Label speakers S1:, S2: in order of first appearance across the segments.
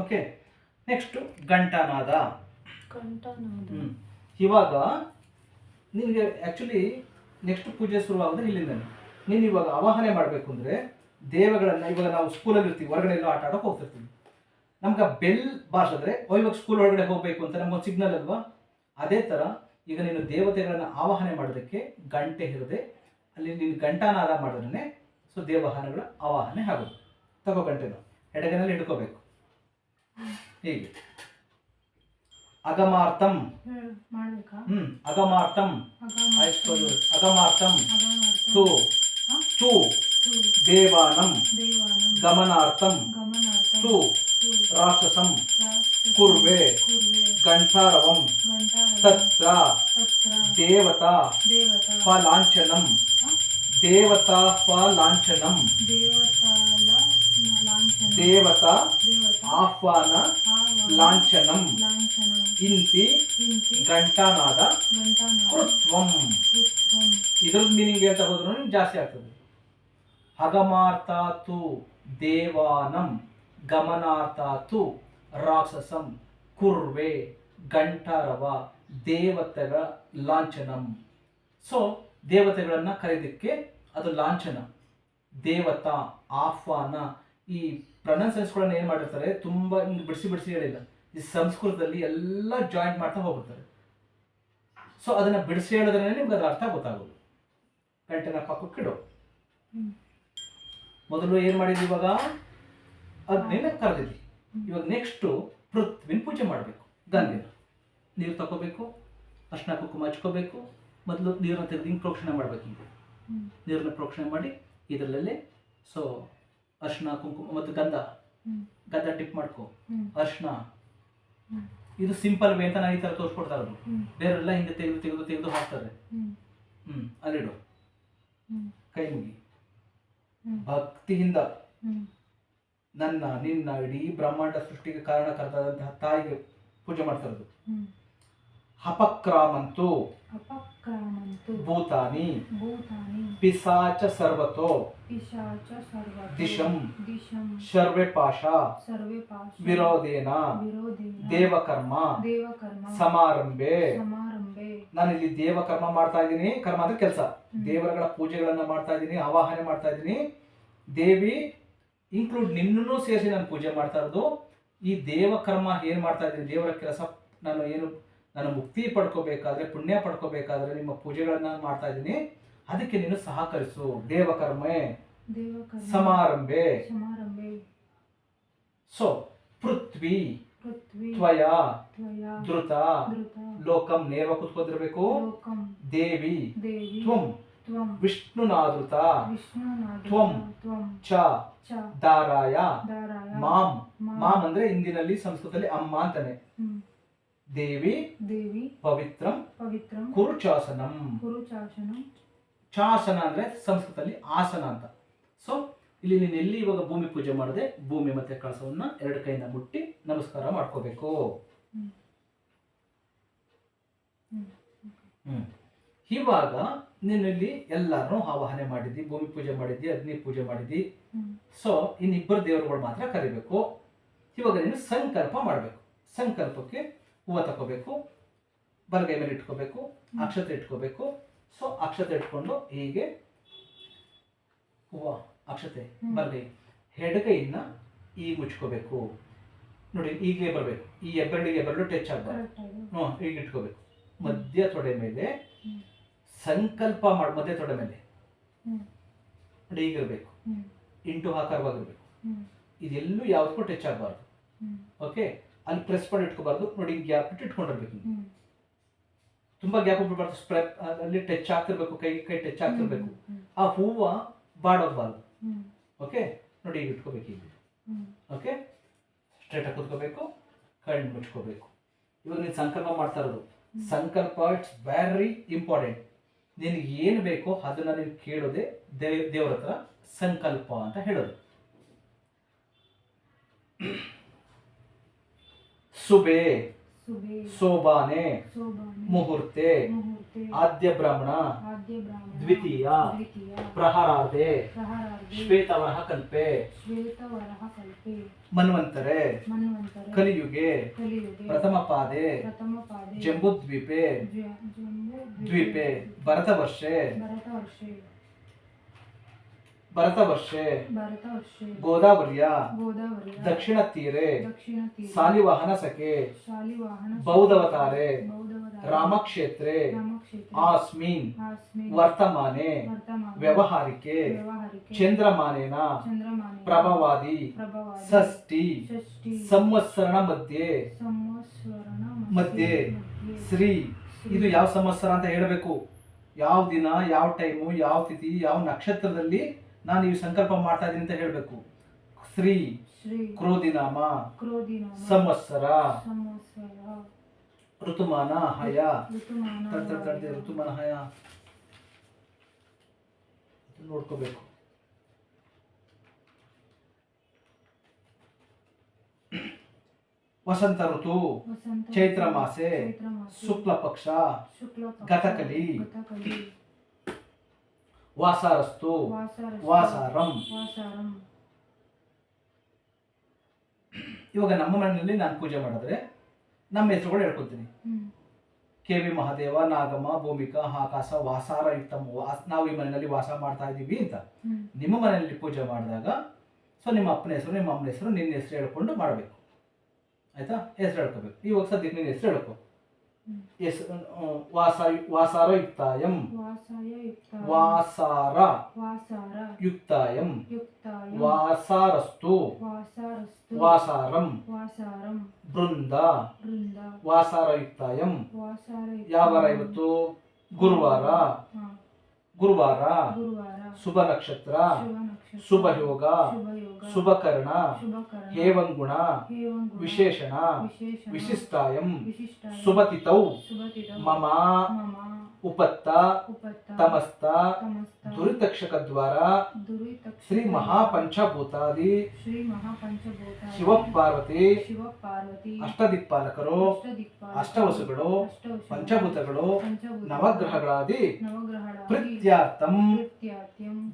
S1: Okay next ಗಂಟಾನಾದ ಗಂಟಾನಾದ. ಇವಾಗ ನಿಮಗೆ actually next ಪೂಜೆ ಶುರುವಾಗೋದು ಇಲ್ಲಿಂದ ನೀನು ಇವಾಗ ಆವಾಹನೆ ಮಾಡಬೇಕು ಅಂದರೆ ದೇವಗಳನ್ನು ಇವಾಗ ನಾವು ಸ್ಕೂಲಲ್ಲಿ ಇರ್ತೀವಿ ಹೊರಗಡೆ ಎಲ್ಲ ಆಟ ಆಡೋಕೆ ಹೋಗ್ತಿರ್ತೀವಿ. ನಮ್ಗೆ ಬೆಲ್ ಬಾರಿಸಿದ್ರೆ ಓ ಇವಾಗ ಸ್ಕೂಲ್ ಒಳಗಡೆ ಹೋಗಬೇಕು ಅಂತ ನಮ್ಗೊಂದು ಸಿಗ್ನಲ್ ಅಲ್ವಾ? ಅದೇ ಥರ ಈಗ ನೀನು ದೇವತೆಗಳನ್ನು ಆವಾಹನೆ ಮಾಡೋದಕ್ಕೆ ಗಂಟೆ ಇರದೆ ಅಲ್ಲಿ ನೀನು ಗಂಟಾನಾದ ಮಾಡಿದ್ರೆ ಸೊ ದೇವಹಾನಗಳ ಆವಾಹನೆ ಆಗೋದು. ತಗೋ ಗಂಟೆನ ಎಡಗನಲ್ಲಿ ಹಿಡ್ಕೋಬೇಕು. అగమార్థం అగమార్థం
S2: అగమార్థం తు
S1: తు దేవానం
S2: గమనార్థం
S1: తు రాక్షసం
S2: కుర్వే
S1: గంటారవం
S2: తత్ర
S1: దేవత
S2: ఫలాంఛనం
S1: ದೇವಾನಂ
S2: ದೇವಾನಂ
S1: ಗಮನಾರ್ಥಂ
S2: ಗಮನಾರ್ಥ
S1: ತು
S2: ತು
S1: ರಾಕ್ಷಸಂ
S2: ರಾಕ್ಷಸಂ
S1: ಕುರ್ವೆ
S2: ಕುರ್ವೆ
S1: ಗಂಟಾರವಂ
S2: ಗಂಟಾರವಂ
S1: ತತ್ರ
S2: ತತ್ರ
S1: ದೇವತಾ
S2: ದೇವತಾ
S1: ಫಲಾಂಛನಂ
S2: ಹ?
S1: ದೇವತಾ ಫಲಾಂಛನಂ
S2: ದೇವತಾಲ ಲಾಂಛನ
S1: ದೇವತಾ
S2: ದೇವತಾ
S1: ಆಹ್ವಾನ
S2: ಆಹ್ವಾನ
S1: ಲಾಂಛನಂ
S2: ಲಾಂಛನಂ
S1: ಇಂತಿ
S2: ಇಂತಿ
S1: ಗಂಟಾನಾದ
S2: ಗಂಟಾನಾದ
S1: ಕೃತ್ವಂ
S2: ಕೃತ್ವಂ
S1: ಇದ್ರದ್ದು ಮೀನಿಂಗ್ ಹೇಳ್ತಾ ಹೋದ್ರು ಜಾಸ್ತಿ ಆಗ್ತದೆ ಅಗಮಾರ್ಥ ತು ದೇವಾನಂ ಗಮನಾರ್ಥ ತು ರಾಕ್ಷಸಂ ಕುರ್ವೆ ಗಂಟಾರವ ದೇವತೆಗಳ ಲಾಂಛನಂ ಸೊ ದೇವತೆಗಳನ್ನು ಕರೆಯೋದಕ್ಕೆ ಅದು ಲಾಂಛನ. ದೇವತಾ ಆಹ್ವಾನ ಈ ಪ್ರೊನೌನ್ಸನ್ಸ್ಗಳನ್ನ ಏನು ಮಾಡಿರ್ತಾರೆ ತುಂಬ ಹಿಂಗೆ ಬಿಡಿಸಿ ಬಿಡಿಸಿ ಹೇಳಿಲ್ಲ. ಈ ಸಂಸ್ಕೃತದಲ್ಲಿ ಎಲ್ಲ ಜಾಯಿಂಟ್ ಮಾಡ್ತಾ ಹೋಗ್ಬಿಡ್ತಾರೆ. ಸೊ ಅದನ್ನು ಬಿಡಿಸಿ ಹೇಳಿದ್ರೆ ನಿಮ್ಗೆ ಅದರ ಅರ್ಥ ಗೊತ್ತಾಗೋದು. ಗಂಟೆನ ಪಕ್ಕಕ್ಕಿಡು
S2: ಹ್ಮ್.
S1: ಮೊದಲು ಏನು ಮಾಡಿದ್ವಿ ಇವಾಗ? ಅಗ್ನಿನ ಕರೆದಿದ್ವಿ. ಇವಾಗ ನೆಕ್ಸ್ಟು ಪೃಥ್ವಿನ ಪೂಜೆ ಮಾಡಬೇಕು. ಗಂಗೆನ. ನೀರು ತಗೋಬೇಕು ಅರ್ಶನ ಕುಕ್ಕು ಹಚ್ಕೋಬೇಕು ಮೊದಲು ನೀರನ್ನು ತೆಗೆದು ಹಿಂಗೆ ಪ್ರೋಕ್ಷಣೆ ಮಾಡಬೇಕು ಹಿಂಗೆ. ನೀರನ್ನು ಪ್ರೋಕ್ಷಣೆ ಮಾಡಿ ಇದರಲ್ಲೇ ಸೊ ಅರ್ಶಿನ ಕುಂಕುಮ ಮತ್ತು ಗಂಧ. ಗಂಧ ಟಿಪ್ ಮಾಡ್ಕೊ. ಅರ್ಶನ ಇದು ಸಿಂಪಲ್ ವೇ ಅಂತ ನಾನು ಈ ಥರ ತೋರಿಸ್ಕೊಡ್ತಾರೆ
S2: ಅವರು.
S1: ಬೇರೆಲ್ಲ ಹಿಂಗೆ ತೆಗೆದು ತೆಗೆದು ತೆಗೆದು ಹಾಕ್ತಾರೆ.
S2: ಹ್ಮ್.
S1: ಹ್ಞೂ ಅಲ್ಲಿಡು. ಕೈ ಮುಗಿ. ಭಕ್ತಿಯಿಂದ. ನನ್ನ ನಿನ್ನ ಇಡೀ ಬ್ರಹ್ಮಾಂಡ ಸೃಷ್ಟಿಗೆ ಕಾರಣಕರ್ತಾದಂತಹ ತಾಯಿಗೆ ಪೂಜೆ ಮಾಡ್ತಾ ಇರೋದು. ಅಪಕ್ರಾಮಂತು
S2: ಅಪಕ್ರಾಮಂತು
S1: ಭೂತಾನಿ.
S2: ಭೂತಾನಿ.
S1: ಪಿಸಾಚ ಸರ್ವತೋ.
S2: ಪಿಶಾಚ
S1: ದಿಶಂ.
S2: ದಿಶಂ.
S1: ಶರ್ವೆ ಪಾಶ.
S2: ಸರ್ವೇ ಪಾಶ.
S1: ವಿರೋಧೇನ.
S2: ವಿರೋಧೇನ.
S1: ದೇವಕರ್ಮ.
S2: ದೇವಕರ್ಮ.
S1: ಸಮಾರಂಭೆ.
S2: ಸಮಾರಂಭೆ.
S1: ನಾನು ಇಲ್ಲಿ ದೇವಕರ್ಮ ಮಾಡ್ತಾ ಇದ್ದೀನಿ. ಕರ್ಮ ಅಂದ್ರೆ ಕೆಲಸ. ದೇವರುಗಳ ಪೂಜೆಗಳನ್ನ ಮಾಡ್ತಾ ಇದ್ದೀನಿ ಆವಾಹನೆ ಮಾಡ್ತಾ ಇದ್ದೀನಿ. ದೇವಿ ಇನ್ಕ್ಲೂಡ್ ನಿನ್ನೂ ಸೇರಿಸಿ ನಾನು ಪೂಜೆ ಮಾಡ್ತಾ ಇರೋದು. ಈ ದೇವಕರ್ಮ ಏನು ಮಾಡ್ತಾ ಇದ್ದೀನಿ ದೇವರ ಕೆಲಸ ನಾನು ಏನು ನಾನು ಮುಕ್ತಿ ಪಡ್ಕೋಬೇಕಾದ್ರೆ ಪುಣ್ಯ ಪಡ್ಕೋಬೇಕಾದ್ರೆ ನಿಮ್ಮ ಪೂಜೆಗಳನ್ನ ಮಾಡ್ತಾ ಇದ್ದೀನಿ. ಅದಕ್ಕೆ ನೀನು ಸಹಕರಿಸು. ದೇವಕರ್ಮೆ. ಸಮಾರಂಭೆ. ಸೊ ಪೃಥ್ವಿ. ತ್ವಯ. ಧೃತ ಲೋಕಂ ನೇವ ಕುತ್ಕೊಂಡಿರ್ಬೇಕು. ದೇವಿ. ತ್ವಂ. ವಿಷ್ಣುನಾದೃತ.
S2: ವಿಷ್ಣುನಾದ
S1: ತ್ವಂ. ಚ. ದಾರಾಯ.
S2: ದಾರಾಯ.
S1: ಮಾಂ.
S2: ಮಾಂ.
S1: ಮಾಮ್ ಅಂದ್ರೆ ಹಿಂದಿನಲ್ಲಿ ಸಂಸ್ಕೃತದಲ್ಲಿ ಅಮ್ಮ ಅಂತಾನೆ. ದೇವಿ
S2: ದೇವಿ
S1: ಪವಿತ್ರಂ
S2: ಪವಿತ್ರಂ
S1: ಕುರುಚಾಸನಂ.
S2: ಕುರುಚಾಸನಂ.
S1: ಚಾಸನ ಅಂದ್ರೆ ಸಂಸ್ಕೃತದಲ್ಲಿ ಆಸನ ಅಂತ. ಸೊ ಇಲ್ಲಿ ನೀನು ಎಲ್ಲಿ ಇವಾಗ ಭೂಮಿ ಪೂಜೆ ಮಾಡದೆ ಭೂಮಿ ಮತ್ತೆ ಕಳಸವನ್ನ ಎರಡು ಕೈಯಿಂದ ಮುಟ್ಟಿ ನಮಸ್ಕಾರ ಮಾಡ್ಕೋಬೇಕು.
S2: ಹ್ಮ್.
S1: ಇವಾಗ ನೀನು ಇಲ್ಲಿ ಎಲ್ಲಾರು ಆವಾಹನೆ ಮಾಡಿದ್ದಿ ಭೂಮಿ ಪೂಜೆ ಮಾಡಿದ್ದಿ ಅಗ್ನಿ ಪೂಜೆ ಮಾಡಿದ್ದಿ. ಸೊ ಇನ್ನಿಬ್ಬರು ದೇವರುಗಳು ಮಾತ್ರ ಕರಿಬೇಕು. ಇವಾಗ ನೀನು ಸಂಕಲ್ಪ ಮಾಡಬೇಕು. ಸಂಕಲ್ಪಕ್ಕೆ ಹೂವು ತಗೋಬೇಕು ಬಲಗೈ ಮೇಲೆ ಇಟ್ಕೋಬೇಕು ಅಕ್ಷತೆ ಇಟ್ಕೋಬೇಕು. ಸೊ ಅಕ್ಷತೆ ಇಟ್ಕೊಂಡು ಹೀಗೆ ಹೂವು ಅಕ್ಷತೆ. ಬಲಗೈ ಎಡಗೈನ ಈಗ ಮುಚ್ಕೋಬೇಕು ನೋಡಿ ಹೀಗೆ ಬರಬೇಕು. ಈ ಹೆಬ್ಬೆರಳಿಗೆ ಬರಲು ಟಚ್ ಆಗಬಾರ್ದು. ಹ್ಞೂ ಹೀಗೆ ಇಟ್ಕೋಬೇಕು. ಮಧ್ಯ ತೊಡೆ ಮೇಲೆ ಸಂಕಲ್ಪ ಮಾಡಿ ಮಧ್ಯ ತೊಡೆ ಮೇಲೆ. ನೋಡಿ ಹೀಗಿರಬೇಕು. ಇಂಟು ಆಕಾರವಾಗಿರ್ಬೇಕು. ಇದೆಲ್ಲೂ ಯಾವ್ದಕ್ಕೂ ಟಚ್ ಆಗಬಾರ್ದು. ಓಕೆ ಅಲ್ಲಿ ಪ್ರೆಸ್ ಮಾಡಿ ಇಟ್ಕೋಬಾರ್ದು. ನೋಡಿ ಗ್ಯಾಪ್ ಬಿಟ್ಟು ಇಟ್ಕೊಂಡಿರ್ಬೇಕು. ತುಂಬಾ ಗ್ಯಾಪ್ ಬಿಡಬಾರ್ದು ಸ್ಪ್ರೆಪ್ ಅಲ್ಲಿ ಟಚ್ ಆಗ್ತಿರ್ಬೇಕು ಕೈ ಕೈ ಟಚ್ ಆಗ್ತಿರ್ಬೇಕು ಆ ಹೂವು ಬಾಡೋಗ್ಬಾರ್ದು. ಓಕೆ ನೋಡಿ ಈಗ ಇಟ್ಕೋಬೇಕು ಈಗ. ಓಕೆ ಸ್ಟ್ರೇಟ್ ಆಗಿ ಕೂತ್ಕೋಬೇಕು ಕಣ್ಣು ಮುಚ್ಕೋಬೇಕು. ಇವಾಗ ನೀನು ಸಂಕಲ್ಪ ಮಾಡ್ತಾ ಇರೋದು. ಸಂಕಲ್ಪ ಇಟ್ಸ್ ವೆರಿ ಇಂಪಾರ್ಟೆಂಟ್ ನಿನಗೆ ಏನು ಬೇಕೋ ಅದನ್ನ ನೀನು ಕೇಳೋದೆ ದೇವ್ ದೇವ್ರ ಹತ್ರ ಸಂಕಲ್ಪ ಅಂತ ಹೇಳೋದು. ಸುಬೆ
S2: ಸುಬೆ
S1: ಸೋಬಾನೆ ಮುಹೂರ್ತೆ ಆದ್ಯ ಬ್ರಾಹ್ಮಣ ದ್ವಿತೀಯ ಪ್ರಹರಾದೆ ಶ್ವೇತವರಹ ಕಲ್ಪೆ ಮನ್ವಂತರೆ ಕಲಿಯುಗೆ
S2: ಕಲಿಯುಗೆ
S1: ಪ್ರಥಮ ಪಾದೆ ಜಂಬುದ್ವೀಪೆ ದ್ವೀಪೆ ಭರತವರ್ಷೆ
S2: ಭರತವರ್ಷೆ.
S1: ಗೋದಾವರಿಯ. ದಕ್ಷಿಣ ತೀರೆ. ಸಾಲಿವಾಹನ ಸಖೆ. ಬೌದ್ಧವತಾರೆ. ರಾಮಕ್ಷೇತ್ರೆ. ಆಸ್ಮಿನ್. ವರ್ತಮಾನೆ. ವ್ಯವಹಾರಿಕೆ. ಚಂದ್ರಮಾನೇನ.
S2: ಚಂದ್ರಮಾನ
S1: ಪ್ರಭವಾದಿ. ಷಷ್ಠಿ.
S2: ಷಷ್ಠಿ.
S1: ಸಂವತ್ಸರಣ ಮಧ್ಯೆ.
S2: ಸಂವತ್ಸರಣ
S1: ಮಧ್ಯೆ.
S2: ಮಧ್ಯೆ.
S1: ಶ್ರೀ. ಇದು ಯಾವ ಸಂವತ್ಸರ ಅಂತ ಹೇಳಬೇಕು. ಯಾವ ದಿನ ಯಾವ ಟೈಮು ಯಾವ ತಿಥಿ ಯಾವ ನಕ್ಷತ್ರದಲ್ಲಿ ನಾನು ಈ ಸಂಕಲ್ಪ ಮಾಡ್ತಾ ಇದ್ದೀನಿ ಅಂತ ಹೇಳಬೇಕು. ಶ್ರೀ ಕ್ರೋಧಿನಾಮ ಸಂವತ್ಸರ
S2: ಸಮಸ್ಸರ
S1: ಋತುಮಾನ ಹಯ
S2: ಋತುಮಾನ
S1: ಹಯ. ನೋಡ್ಕೋಬೇಕು. ವಸಂತ ಋತು ಚೈತ್ರ ಮಾಸೆ ಶುಕ್ಲ ಪಕ್ಷ ಗತಕಲಿ ವಾಸಾರಸ್ತು. ವಾಸಾರಂ. ಇವಾಗ ನಮ್ಮ ಮನೆಯಲ್ಲಿ ನಾನು ಪೂಜೆ ಮಾಡಿದ್ರೆ ನಮ್ಮ ಹೆಸರುಗಳು ಹೇಳ್ಕೊತೀನಿ ಕೆ ವಿ ಮಹಾದೇವ ನಾಗಮ್ಮ ಭೂಮಿಕಾ ಆಕಾಶ ವಾಸಾರ ಇತ್ತಮ್ಮ. ವಾಸ ನಾವು ಈ ಮನೆಯಲ್ಲಿ ವಾಸ ಮಾಡ್ತಾ ಇದ್ದೀವಿ ಅಂತ. ನಿಮ್ಮ ಮನೆಯಲ್ಲಿ ಪೂಜೆ ಮಾಡಿದಾಗ ಸೊ ನಿಮ್ಮ ಅಪ್ಪನ ಹೆಸರು ನಿಮ್ಮ ಅಮ್ಮನ ಹೆಸರು ನಿನ್ನ ಹೆಸರು ಹೇಳ್ಕೊಂಡು ಮಾಡಬೇಕು. ಆಯ್ತಾ? ಹೆಸರು ಹೇಳ್ಕೋಬೇಕು. ಇವಾಗ ಸದ್ಯಕ್ಕೆ ನಿನ್ನ ಹೆಸರು ಹೇಳ್ಕೊ.
S2: ಹ್ಮ್.
S1: ವಾಸಾಯ ವಾಸ ವಾಸಾರ ಯುಕ್ತಾಯಂ
S2: ವಾಸಾಯ ಯುಕ್ತ
S1: ವಾಸಾರ.
S2: ವಾಸಾರ.
S1: ಯುಕ್ತಾಯಂ.
S2: ಯುಕ್ತಾಯಂ.
S1: ವಾಸಾರಸ್ತು.
S2: ವಾಸಾರಸ್ತು.
S1: ವಾಸಾರಂ.
S2: ವಾಸಾರಂ.
S1: ಬೃಂದ.
S2: ಬೃಂದ.
S1: ವಾಸಾರ ಯುಕ್ತಾಯಂ
S2: ವಾಸಾರ ಯಾವಾರ
S1: ಯಾವ ಇವತ್ತು? ಗುರುವಾರ. ಗುರುವಾರ. ಶುಭ ನಕ್ಷತ್ರ.
S2: ಶುಭ
S1: ಯೋಗ
S2: ಶುಭ
S1: ಶುಭಕರ್ಣ.
S2: ಶುಭಕರಣ.
S1: ಹೇವಂಗುಣ ವಿಶೇಷಣ. ವಿಶಿಷ್ಟಾಯಂ. ಮಮ.
S2: ಮಮ.
S1: ಉಪತ್ತ ತಮಸ್ತ ದುರಿತಕ್ಷಕ ದ್ವಾರ ಶ್ರೀ ಮಹಾಪಂಚಭೂತಾದಿ
S2: ಶ್ರೀ ಮಹಾಪಂಚಭೂತ
S1: ಶಿವಪಾರ್ವತಿ ಅಷ್ಟದಿಕ್ಪಾಲಕರು
S2: ಅಷ್ಟದಿಕ್ಪಾಲಕರು,
S1: ಅಷ್ಟವಸುಗಳು ಪಂಚಭೂತಗಳು ನವಗ್ರಹಗಳಾದಿ ಪ್ರೀತ್ಯಾರ್ಥಂ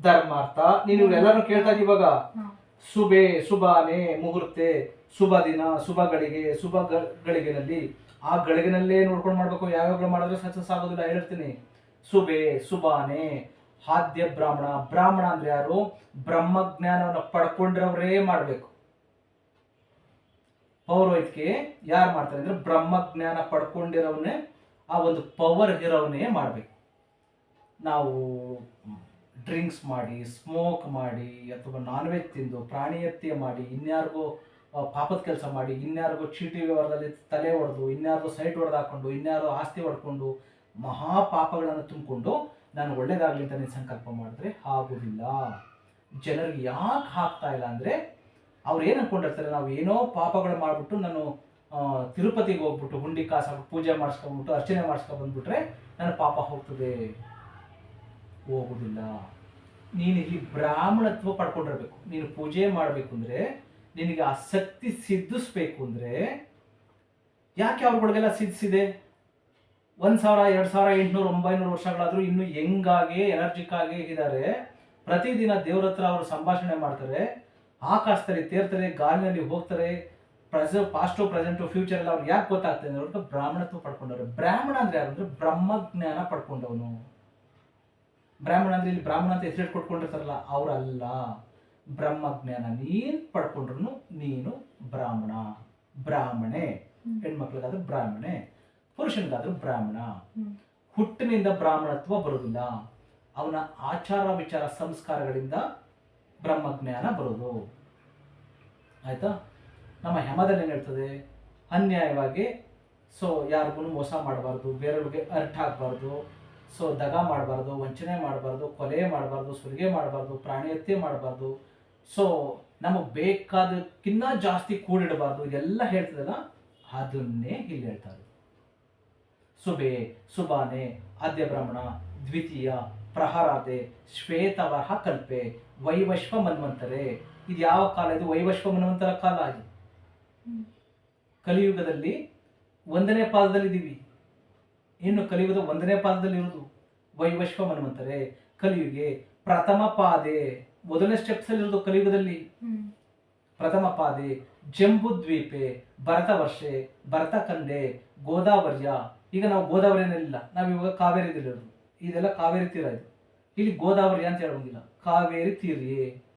S1: ಧರ್ಮಾರ್ಥ ನೀನು ಎಲ್ಲರೂ ಕೇಳ್ತಾ ಇದ್ದೀವಿ ಇವಾಗ.
S2: ಸುಬಾನೆ
S1: ಶುಭೆ ಶುಭಾನೆ ಮುಹೂರ್ತೆ ಶುಭ ದಿನ ಶುಭ ಗಳಿಗೆ ಶುಭ ಗ- ಗಳಿಗೆನಲ್ಲಿ ಆ ಗಳಿಗೆನಲ್ಲೇ ನೋಡ್ಕೊಂಡು ಮಾಡ್ಬೇಕು ಯಾವ್ಯಾವ ಮಾಡಿದ್ರೆ ಸಕ್ಸಸ್ ಆಗೋದಿಲ್ಲ ಹೇಳ್ತೀನಿ ಸುಬೆ, ಸುಬಾನೆ, ಹಾದ್ಯ ಬ್ರಾಹ್ಮಣ. ಬ್ರಾಹ್ಮಣ ಅಂದ್ರೆ ಯಾರು? ಬ್ರಹ್ಮಜ್ಞಾನವನ್ನು ಪಡ್ಕೊಂಡಿರೋರೇ ಮಾಡಬೇಕು. ಪೌರೋಹಿತ್ಗೆ ಯಾರು ಮಾಡ್ತಾರೆ ಅಂದ್ರೆ ಬ್ರಹ್ಮಜ್ಞಾನ ಪಡ್ಕೊಂಡಿರೋವನ್ನೇ ಆ ಒಂದು ಪವರ್ ಇರೋವನ್ನೇ ಮಾಡಬೇಕು. ನಾವು ಡ್ರಿಂಕ್ಸ್ ಮಾಡಿ ಸ್ಮೋಕ್ ಮಾಡಿ, ಅಥವಾ ನಾನ್ ವೆಜ್ ತಿಂದು, ಪ್ರಾಣಿ ಹತ್ಯೆ ಮಾಡಿ, ಇನ್ಯಾರಿಗೋ ಪಾಪದ ಕೆಲಸ ಮಾಡಿ, ಇನ್ಯಾರಿಗೂ ಚೀಟಿ ವ್ಯವಹಾರದಲ್ಲಿ ತಲೆ ಹೊಡೆದು ಇನ್ಯಾರಿಗೂ ಸೈಟ್ ಹೊಡೆದು ಹಾಕೊಂಡು ಇನ್ಯಾರು ಆಸ್ತಿ ಹೊಡ್ಕೊಂಡು ಮಹಾ ಪಾಪಗಳನ್ನು ತುಂಬಿಕೊಂಡು ನಾನು ಒಳ್ಳೇದಾಗಲಿ ಅಂತ ನೀನು ಸಂಕಲ್ಪ ಮಾಡಿದ್ರೆ ಆಗೋದಿಲ್ಲ. ಜನರಿಗೆ ಯಾಕೆ ಹಾಕ್ತಾ ಇಲ್ಲ ಅಂದರೆ ಅವ್ರು ಏನು ಅನ್ಕೊಂಡಿರ್ತಾರೆ, ನಾವು ಏನೋ ಪಾಪಗಳು ಮಾಡಿಬಿಟ್ಟು ನಾನು ತಿರುಪತಿಗೆ ಹೋಗ್ಬಿಟ್ಟು ಹುಂಡಿ ಕಾಸು ಪೂಜೆ ಮಾಡಿಸ್ಕೊಂಡ್ಬಿಟ್ಟು, ಅರ್ಚನೆ ಮಾಡಿಸ್ಕೊಂಡು ಬಂದ್ಬಿಟ್ರೆ ನನ್ನ ಪಾಪ ಹೋಗ್ತದೆ. ಹೋಗುದಿಲ್ಲ. ನೀನು ಇಲ್ಲಿ ಬ್ರಾಹ್ಮಣತ್ವ ಪಡ್ಕೊಂಡಿರ್ಬೇಕು. ನೀನು ಪೂಜೆ ಮಾಡಬೇಕು ಅಂದರೆ ನಿನಗೆ ಆ ಶಕ್ತಿ ಸಿದ್ಧಿಸ್ಬೇಕು ಅಂದರೆ ಯಾಕೆ ಅವ್ರುಗಳಿಗೆಲ್ಲ ಸಿದ್ಧಿಸಿದೆ? ಒಂದು ಸಾವಿರ, ಎರಡು ಸಾವಿರ, ಎಂಟುನೂರು, ಒಂಬೈನೂರು ವರ್ಷಗಳಾದರೂ ಇನ್ನೂ ಹೆಂಗಾಗಿ, ಎನರ್ಜಿಕ್ ಆಗಿ ಇದ್ದಾರೆ. ಪ್ರತಿದಿನ ದೇವ್ರ ಹತ್ರ ಅವರು ಸಂಭಾಷಣೆ ಮಾಡ್ತಾರೆ. ಆಕಾಶದಲ್ಲಿ ತೇರ್ತಾರೆ, ಗಾಳಿನಲ್ಲಿ ಹೋಗ್ತಾರೆ. ಪ್ರೆಸ ಪಾಸ್ಟು ಪ್ರೆಸೆಂಟು ಫ್ಯೂಚರ್ ಎಲ್ಲ ಅವ್ರು ಯಾಕೆ ಗೊತ್ತಾಗ್ತದೆ ಅಂದ್ರೆ ಬ್ರಾಹ್ಮಣತ್ವ ಪಡ್ಕೊಂಡವ್ರೆ. ಬ್ರಾಹ್ಮಣ ಅಂದ್ರೆ ಯಾರು ಅಂದ್ರೆ ಬ್ರಹ್ಮಜ್ಞಾನ ಪಡ್ಕೊಂಡವನು. ಬ್ರಾಹ್ಮಣ ಅಂದ್ರೆ ಇಲ್ಲಿ ಬ್ರಾಹ್ಮಣ ಅಂತ ಹೆಸರು ಕೊಟ್ಕೊಂಡಿರ್ತಾರಲ್ಲ ಅವರಲ್ಲ. ಬ್ರಹ್ಮಜ್ಞಾನ ನೀನ್ ಪಡ್ಕೊಂಡ್ರು ನೀನು ಬ್ರಾಹ್ಮಣ. ಬ್ರಾಹ್ಮಣೆ. ಹೆಣ್ಮಕ್ಳಿಗಾದ್ರೂ ಬ್ರಾಹ್ಮಣೆ. ಪುರುಷನಿಗಾದ್ರೂ ಬ್ರಾಹ್ಮಣ. ಹುಟ್ಟಿನಿಂದ ಬ್ರಾಹ್ಮಣತ್ವ ಬರುವುದಿಲ್ಲ ಅವನ ಆಚಾರ ವಿಚಾರ ಸಂಸ್ಕಾರಗಳಿಂದ ಬ್ರಹ್ಮಜ್ಞಾನ ಬರೋದು. ಆಯ್ತಾ? ನಮ್ಮ ಹೆಮದಲ್ಲಿ ಏನು ಹೇಳ್ತದೆ? ಅನ್ಯಾಯವಾಗಿ ಸೊ ಯಾರಿಗೂ ಮೋಸ ಮಾಡಬಾರ್ದು ಬೇರೆಯವ್ರಿಗೆ ಅರ್ಟ್ ಆಗಬಾರ್ದು ಸೊ ದಗ ಮಾಡಬಾರ್ದು ವಂಚನೆ ಮಾಡಬಾರ್ದು ಕೊಲೆ ಮಾಡಬಾರ್ದು ಸುಲಿಗೆ ಮಾಡಬಾರ್ದು ಪ್ರಾಣಿ ಹತ್ಯೆ ಮಾಡಬಾರ್ದು ಸೊ ನಮಗೆ ಬೇಕಾದಕ್ಕಿಂತ ಜಾಸ್ತಿ ಕೂಡಿಡಬಾರ್ದು ಇದೆಲ್ಲ ಹೇಳ್ತದಲ್ಲ ಅದನ್ನೇ ಇಲ್ಲಿ ಹೇಳ್ತಾರೆ ಸುಬೆ ಸುಬಾನೆ ಆದ್ಯ ಬ್ರಾಹ್ಮಣ ದ್ವಿತೀಯ ಪ್ರಹರಾದೆ ಶ್ವೇತವಹ ಕಲ್ಪೆ ವೈವಶ್ವ ಮನ್ವಂತರೆ. ಇದು ಯಾವ ಕಾಲ ಇದು? ವೈವಶ್ವ ಮನ್ವಂತರ ಕಾಲ ಇದು. ಕಲಿಯುಗದಲ್ಲಿ ಒಂದನೇ ಪಾದದಲ್ಲಿ ಇದ್ದೀವಿ ಇನ್ನು ಕಲಿಯುಗದ ಒಂದನೇ ಪಾದದಲ್ಲಿ ಇರುವುದು ವೈವಶ್ವ ಮನ್ವಂತರೆ. ಕಲಿಯುಗೆ ಪ್ರಥಮ ಪಾದೆ. ಮೊದಲನೇ ಸ್ಟೆಪ್ಸ್ ಅಲ್ಲಿ ಒಂದು ಕಲಿಯುಗದಲ್ಲಿ ಪ್ರಥಮ ಪಾದೆ ಜಂಬು ದ್ವೀಪೆ ಭರತ ವರ್ಷೆ ಭರತ ಕಂಡೆ ಗೋದಾವರ್ಯ. ಈಗ ನಾವು ಗೋದಾವರಿಯಲ್ಲಿಲ್ಲ ನಾವು ಇವಾಗ ಕಾವೇರಿದಲ್ಲಿರೋದು ಇದೆಲ್ಲ ಕಾವೇರಿ ತೀರ ಇದು. ಇಲ್ಲಿ ಗೋದಾವರಿ ಅಂತ ಹೇಳೋಂಗಿಲ್ಲ ಕಾವೇರಿ ತೀರ್ಯೆ.